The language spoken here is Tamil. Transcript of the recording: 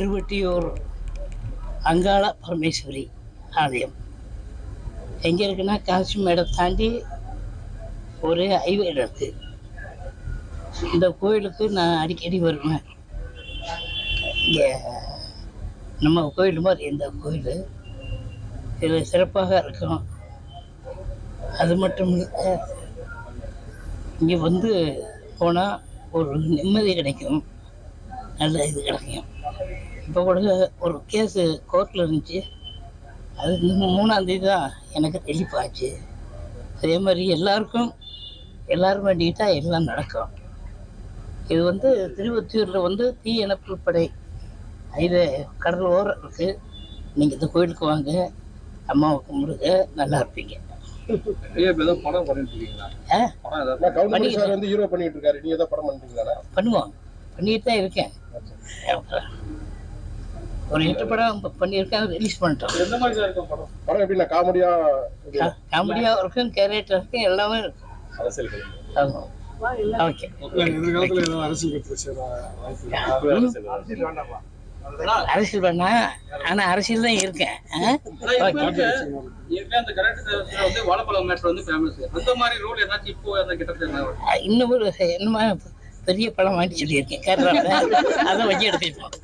திருவெட்டியூர் அங்காள பரமேஸ்வரி ஆலயம். எங்கே இருக்குன்னா காசி மேடம் தாண்டி ஒரு ஹைவே இருக்கு. இந்த கோயிலுக்கு நான் அடிக்கடி வருவேன். இங்கே நம்ம கோயில் மாதிரி இந்த கோயில். இது சிறப்பாக இருக்கும் அது மட்டும் இல்லை இங்கே வந்து போனால் ஒரு நிம்மதி கிடைக்கும். நல்ல இது கிடைக்கும். இப்போ கூட ஒரு கேஸு கோர்ட்டில் இருந்துச்சு. அது மூணாந்தேதி தான் எனக்கு ஆச்சு. அதே மாதிரி எல்லாருக்கும் எல்லாரும் வேண்டிக்கிட்டா எல்லாம் நடக்கும். இது வந்து திருவத்தியூரில் வந்து தீயணைப்பு படை இது கடல் ஓரம் இருக்குது நீங்கள் இந்த கோயிலுக்கு வாங்க அம்மாவை கும்பிடுங்க நல்லா இருப்பீங்க. பண்ணுவோம். பண்ணிட்டு தான் இருக்கேன். ஒரு எட்டு படம் பண்ணியிருக்கேன் ரிலீஸ் பண்ணிட்டோம். எந்த மாதிரி இருக்கும் படம்? படம் எப்படின்னா காமெடியா காமெடியாக இருக்கும். கேரக்டர் இருக்கும் எல்லாமே இருக்கும். அரசியல் ஆமாம் ஓகே. எதிர்காலத்துல ஏதாவது அரசியல் கட்சி அரசியல் பண்ணா ஆனா அரசியல் தான் இருக்கேன். ஆ? ஓகே. ஏற்கனவே அந்த கரெக்ட் வந்து வாழைப்பழம் மேட்ரு வந்து ஃபேமஸ் அந்த மாதிரி ரோல் ஏதாச்சும் இப்போ அந்த கிட்டத்தட்ட என்ன? இன்னும் ஒரு என்னமா பெரிய படம் வாங்கி சொல்லியிருக்கேன் கேரளாவில். அதை வச்சு எடுத்துப்போம்